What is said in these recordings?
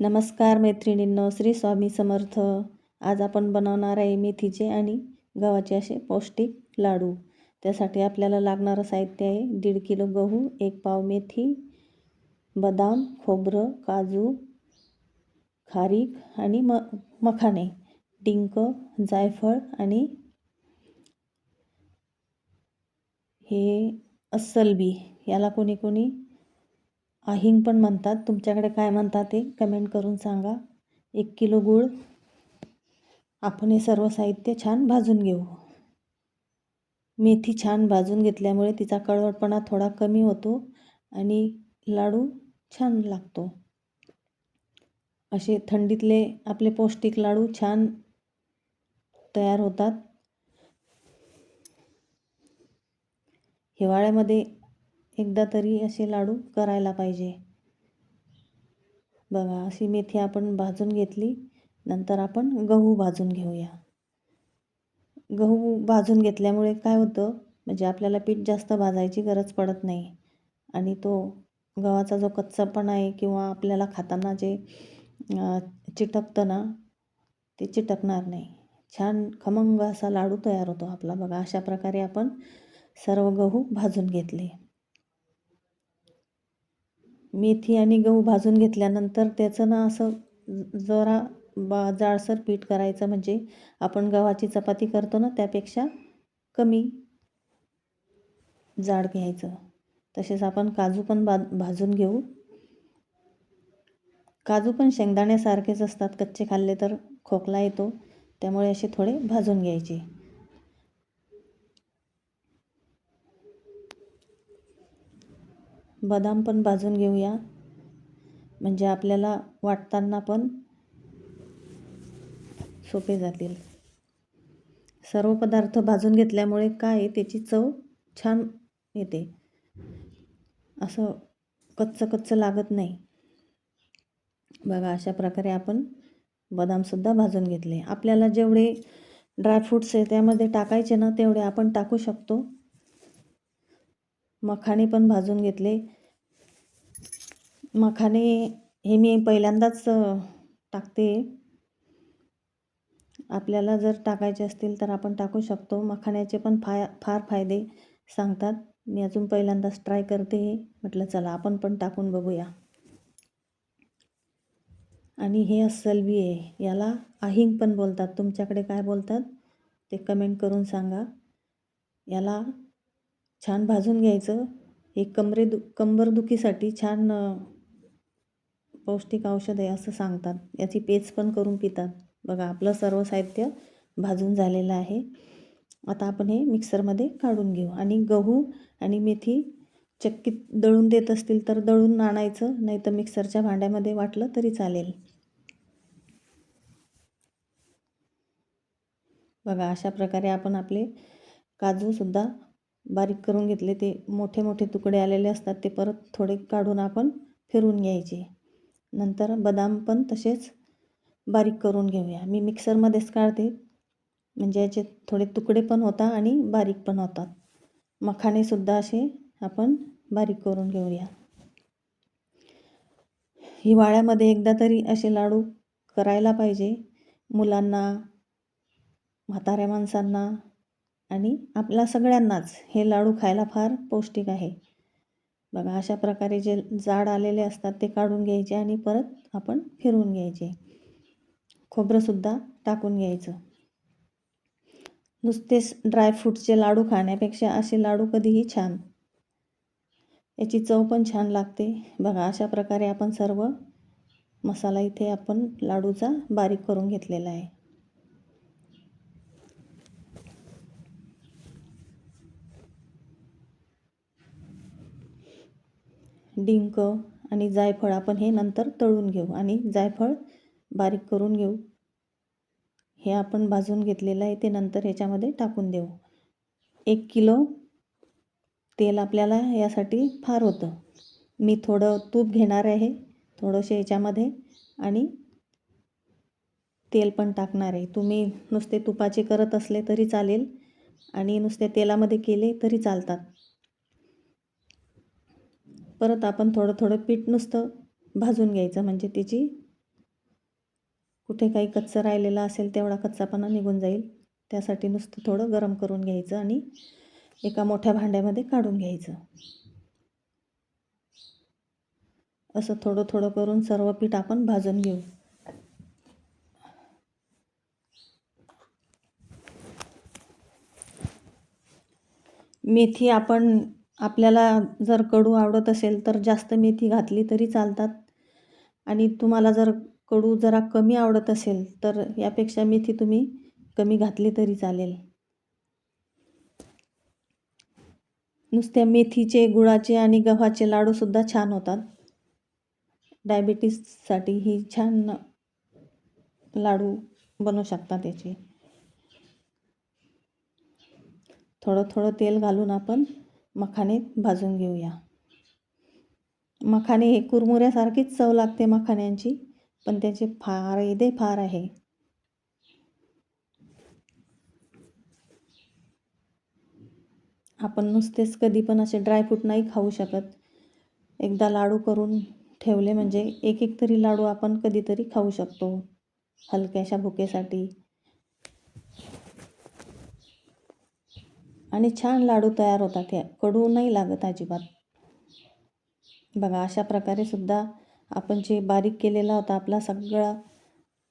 नमस्कार मैत्रिणींनो श्री स्वामी समर्थ. आज आपण बनवणार आहे मेथीचे आणि गव्हाचे असे पौष्टिक लाडू. त्यासाठी आपल्याला लागणारं साहित्य आहे दीड किलो गहू एक पाव मेथी बदाम खोबरं काजू खारीक आणि म मखाणे डिंक जायफळ आणि हे अस्सल बी. याला कोणी कोणी अहिंग पण म्हणतात. तुमच्याकडे काय म्हणतात ते कमेंट करून सांगा. एक किलो गूळ. आपण हे सर्व साहित्य छान भाजून घेऊ. मेथी छान भाजून घेतल्यामुळे तिचा कडवटपणा थोडा कमी होतो आणि लाडू छान लागतो. असे थंडीतले आपले पौष्टिक लाडू छान तयार होतात. हिवाळ्यामध्ये एकदा तरी असे लाडू करायला पाहिजे. बघा अशी मेथी आपण भाजून घेतली नंतर आपण गहू भाजून घेऊया. गहू भाजून घेतल्यामुळे काय होतं म्हणजे आपल्याला पीठ जास्त भाजायची गरज पडत नाही. आणि तो गव्हाचा जो कच्चापणा आहे किंवा आपल्याला खाताना जे चिटकतं ना ते चिटकणार नाही. छान खमंग असा लाडू तयार होतो आपला. बघा अशा प्रकारे आपण सर्व गहू भाजून घेतले. मेथी आणि गहू भाजून घेतल्यानंतर त्याचं ना असं जरा बा जाडसर पीठ करायचं. म्हणजे आपण गव्हाची चपाती करतो ना त्यापेक्षा कमी जाड घ्यायचं. तसेच आपण काजू पण बा भाजून घेऊ. काजू पण शेंगदाण्यासारखेच असतात. कच्चे खाल्ले तर खोकला येतो. त्यामुळे असे थोडे भाजून घ्यायचे. बदाम पण भाजून घेऊया. म्हणजे आपल्याला वाटताना पण सोपे जातील. सर्व पदार्थ भाजून घेतल्यामुळे काय त्याची चव छान येते. असं कच्चं कच्चं लागत नाही. बघा अशा प्रकारे आपण बदामसुद्धा भाजून घेतले. आपल्याला जेवढे ड्रायफ्रूट्स आहे त्यामध्ये टाकायचे ना तेवढे आपण टाकू शकतो. मखाणे पण भाजून घेतले. मखाणे हे मी पहिल्यांदाच टाकते. आपल्याला जर टाकायचे असतील तर आपण टाकू शकतो. मखाण्याचे पण फाय फार फायदे सांगतात. मी अजून पहिल्यांदाच ट्राय करते. म्हटलं चला आपण पण टाकून बघूया. आणि हे अस्सल बी आहे. याला आहिंग पण बोलतात. तुमच्याकडे काय बोलतात? ते कमेंट करून सांगा. याला छान भाजून घ्यायचं. हे कमरे दु कंबरदुखीसाठी छान पौष्टिक औषध आहे असं सांगतात. याची पेच पण करून पितात. बघा आपलं सर्व साहित्य भाजून झालेलं आहे. आता आपण हे मिक्सरमध्ये काढून घेऊ. आणि गहू आणि मेथी चक्कीत दळून देत असतील तर दळून आणायचं नाही तर मिक्सरच्या भांड्यामध्ये वाटलं तरी चालेल. बघा अशा प्रकारे आपण आपले काजूसुद्धा बारीक करून घेतले ते मोठे मोठे तुकडे आलेले असतात ते परत थोडे काढून आपण फिरून घ्यायचे. नंतर बदाम पण तसेच बारीक करून घेऊया. मी मिक्सरमध्येच काढते म्हणजे याचे थोडे तुकडे पण होतात आणि बारीक पण होतात. मखाणेसुद्धा असे आपण बारीक करून घेऊया. हिवाळ्यामध्ये एकदा तरी असे लाडू करायला पाहिजे. मुलांना म्हाताऱ्या माणसांना आणि आपल्या सगळ्यांनाच हे लाडू खायला फार पौष्टिक आहे. बघा अशा प्रकारे जे जाड आलेले असतात ते काढून घ्यायचे आणि परत आपण फिरवून घ्यायचे. खोबरंसुद्धा टाकून घ्यायचं. नुसतेच ड्रायफ्रूटचे लाडू खाण्यापेक्षा असे लाडू कधीही छान. याची चव पण छान लागते. बघा अशा प्रकारे आपण सर्व मसाला इथे आपण लाडूचा बारीक करून घेतलेला आहे. डिंक आणि जायफळ आपण हे नंतर तळून घेऊ आणि जायफळ बारीक करून घेऊ. हे आपण भाजून घेतलेलं आहे ते नंतर ह्याच्यामध्ये टाकून देऊ. एक किलो तेल आपल्याला यासाठी फार होतं. मी थोडं तूप घेणार आहे थोडंसं याच्यामध्ये आणि तेल पण टाकणार आहे. तुम्ही नुसते तुपाचे करत असले तरी चालेल आणि नुसते तेलामध्ये केले तरी चालतात. परत आपण थोडं थोडं पीठ नुसतं भाजून घ्यायचं. म्हणजे त्याची कुठे काही कच्चं राहिलेलं असेल तेवढा कच्चापणा निघून जाईल. त्यासाठी नुसतं थोडं गरम करून घ्यायचं आणि एका मोठ्या भांड्यामध्ये काढून घ्यायचं. असं थोडं थोडं करून सर्व पीठ आपण भाजून घेऊ. मेथी आपण आपल्याला जर कडू आवडत असेल तर जास्त मेथी घातली तरी चालतात. आणि तुम्हाला जर कडू जरा कमी आवडत असेल तर यापेक्षा मेथी तुम्ही कमी घातली तरी चालेल. नुसत्या मेथीचे गुळाचे आणि गव्हाचे लाडूसुद्धा छान होतात. डायबिटीससाठी ही छान लाडू बनवू शकता त्याचे. थोडं थोडं तेल घालून आपण मखाने भाजून घेऊया. मखाने हे कुरमुऱ्यासारखीच चव लागते मखाण्यांची पण त्याचे फायदे फार आहे. आपण नुसतेच कधी पण असे ड्रायफ्रूट नाही खाऊ शकत. एकदा लाडू करून ठेवले म्हणजे एक एक तरी लाडू आपण कधीतरी खाऊ शकतो हलक्याशा भुकेसाठी. आणि छान लाडू तयार होतात. हे कडू नाही लागत अजिबात. बघा अशा प्रकारे सुद्धा आपण जे बारीक केलेला होता आपला सगळा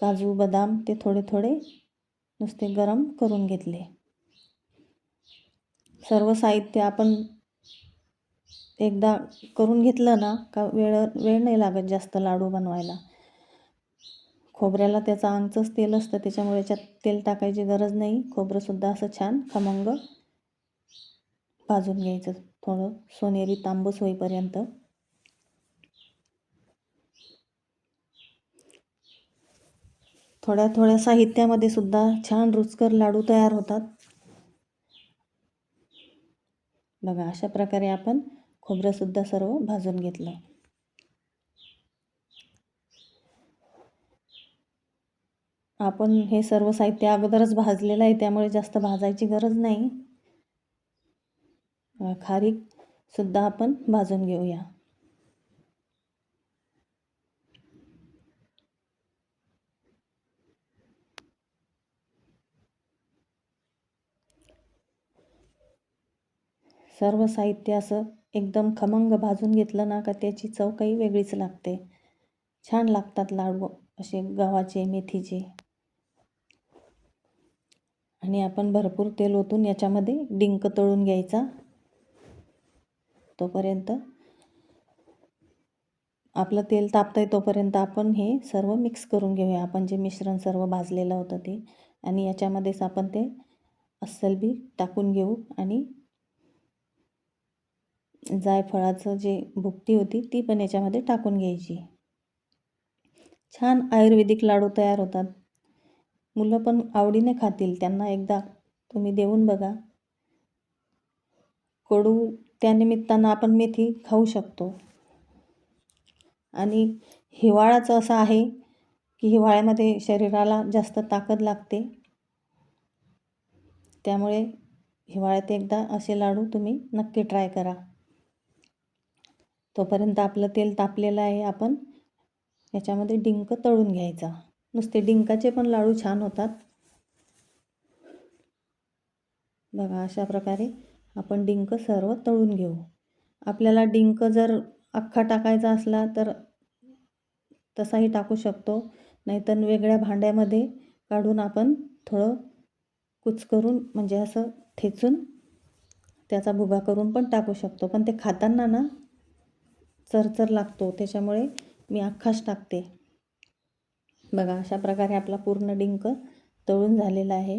काजू बदाम ते थोडे थोडे नुसते गरम करून घेतले. सर्व साहित्य आपण एकदा करून घेतलं ना का वेळ वेळ नाही लागत जास्त लाडू बनवायला. खोबऱ्याला त्याचं अंगचंच तेल असतं त्याच्यामुळे याच्यात तेल टाकायची गरज नाही. खोबरंसुद्धा असं छान खमंग भाजून घ्यायचं थोडं. सोनेरी तांबूस होईपर्यंत. थोड्या थोड्या साहित्यामध्ये सुद्धा छान रुचकर लाडू तयार होतात. बघा अशा प्रकारे आपण खोबरंसुद्धा सर्व भाजून घेतलं. आपण हे सर्व साहित्य अगोदरच भाजलेलं आहे त्यामुळे जास्त भाजायची गरज नाही. खारीक सुद्धा आपण भाजून घेऊया. सर्व साहित्य असं एकदम खमंग भाजून घेतलं ना का त्याची चव काही वेगळीच लागते. छान लागतात लाडू असे गव्हाचे मेथीचे. आणि आपण भरपूर तेल ओतून याच्यामध्ये डिंक तळून घ्यायचा. तोपर्यंत आपलं तेल तापतं आहे तोपर्यंत आपण हे सर्व मिक्स करून घेऊया. आपण जे मिश्रण सर्व भाजलेलं होतं ते आणि याच्यामध्येच आपण ते अस्सल बी टाकून घेऊ आणि जायफळाचं जे भुकटी होती ती पण याच्यामध्ये टाकून घ्यायची. छान आयुर्वेदिक लाडू तयार होतात. मुलं पण आवडीने खातील. त्यांना एकदा तुम्ही देऊन बघा. कडू त्यानिमित्तानं आपण मेथी खाऊ शकतो. आणि हिवाळाचं असं आहे की हिवाळ्यामध्ये शरीराला जास्त ताकद लागते. त्यामुळे हिवाळ्यात एकदा असे लाडू तुम्ही नक्की ट्राय करा. तोपर्यंत आपलं तेल तापलेलं आहे आपण याच्यामध्ये डिंक तळून घ्यायचा. नुसते डिंकाचे पण लाडू छान होतात. बघा अशा प्रकारे आपण डिंक सर्व तळून घेऊ. आपल्याला डिंक जर अख्खा टाकायचा असला तर तसाही टाकू शकतो. नाहीतर वेगळ्या भांड्यामध्ये काढून आपण थोडं कुच करून म्हणजे असं ठेचून त्याचा भुगा करून पण टाकू शकतो. पण ते खाताना ना चरचर लागतो. त्याच्यामुळे मी अख्खाच टाकते. बघा अशा प्रकारे आपला पूर्ण डिंक तळून झालेला आहे.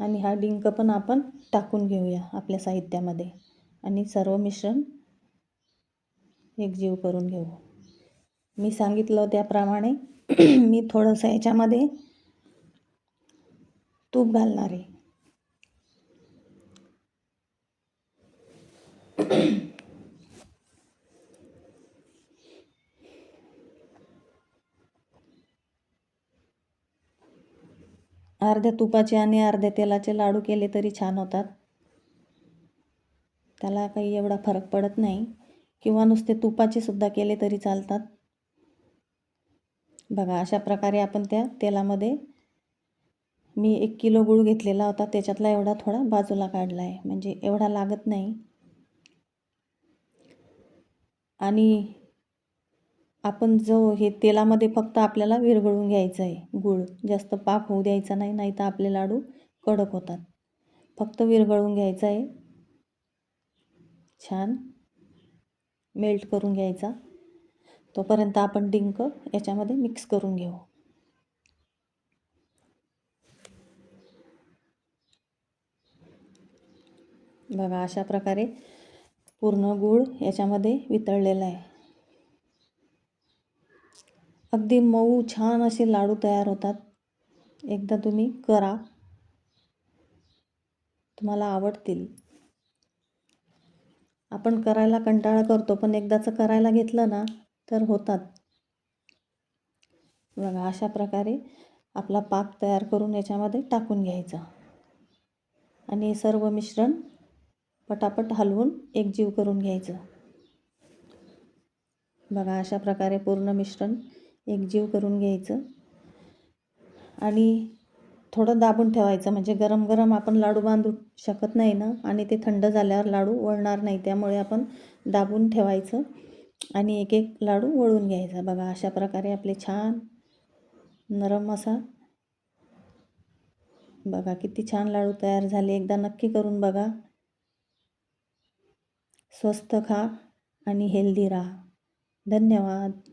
आणि हा डिंक पण आपण टाकून घेऊया आपल्या साहित्यामध्ये. आणि सर्व मिश्रण एकजीव करून घेऊ. मी सांगितलं त्याप्रमाणे मी थोडंसं याच्यामध्ये तूप घालणार आहे. अर्ध्या तुपाचे आणि अर्ध्या तेलाचे लाडू केले तरी छान होतात. त्याला काही एवढा फरक पडत नाही. किंवा नुसते तुपाचे सुद्धा केले तरी चालतात. बघा अशा प्रकारे आपण त्या तेलामध्ये मी एक किलो गूळ घेतलेला होता. त्याच्यातला एवढा थोडा बाजूला काढला आहे म्हणजे एवढा लागत नाही. आणि आपण जो हे तेलामध्ये फक्त आपल्याला विरघळून घ्यायचं आहे. गूळ जास्त पाक होऊ द्यायचा नाही नाही तर आपले लाडू कडक होतात. फक्त विरघळून घ्यायचं आहे. छान. मेल्ट करून घ्यायचा. तोपर्यंत आपण डिंक याच्यामध्ये मिक्स करून घेऊ. बघा अशा प्रकारे पूर्ण गूळ याच्यामध्ये वितळलेला आहे. अगदी मऊ छान असे लाडू तयार होतात. एकदा तुम्ही करा. तुम्हाला आवडतील. आपण करायला कंटाळा करतो पण एकदाचं करायला घेतलं ना तर होतात. बघा अशा प्रकारे आपला पाक तयार करून याच्यामध्ये टाकून घ्यायचा. आणि सर्व मिश्रण पटापट हलवून एकजीव करून घ्यायचं. बघा अशा प्रकारे पूर्ण मिश्रण एकजीव करून घ्यायचं. आणि थोडं दाबून ठेवायचं म्हणजे गरम गरम आपण लाडू बांधू शकत नाही ना आणि ते थंड झाल्यावर लाडू वळणार नाही त्यामुळे आपण दाबून ठेवायचं आणि एक एक लाडू वळून घ्यायचा. बघा अशा प्रकारे आपले छान नरम असा बघा किती छान लाडू तयार झाले. एकदा नक्की करून बघा. स्वस्त खा आणि हेल्दी राहा. धन्यवाद.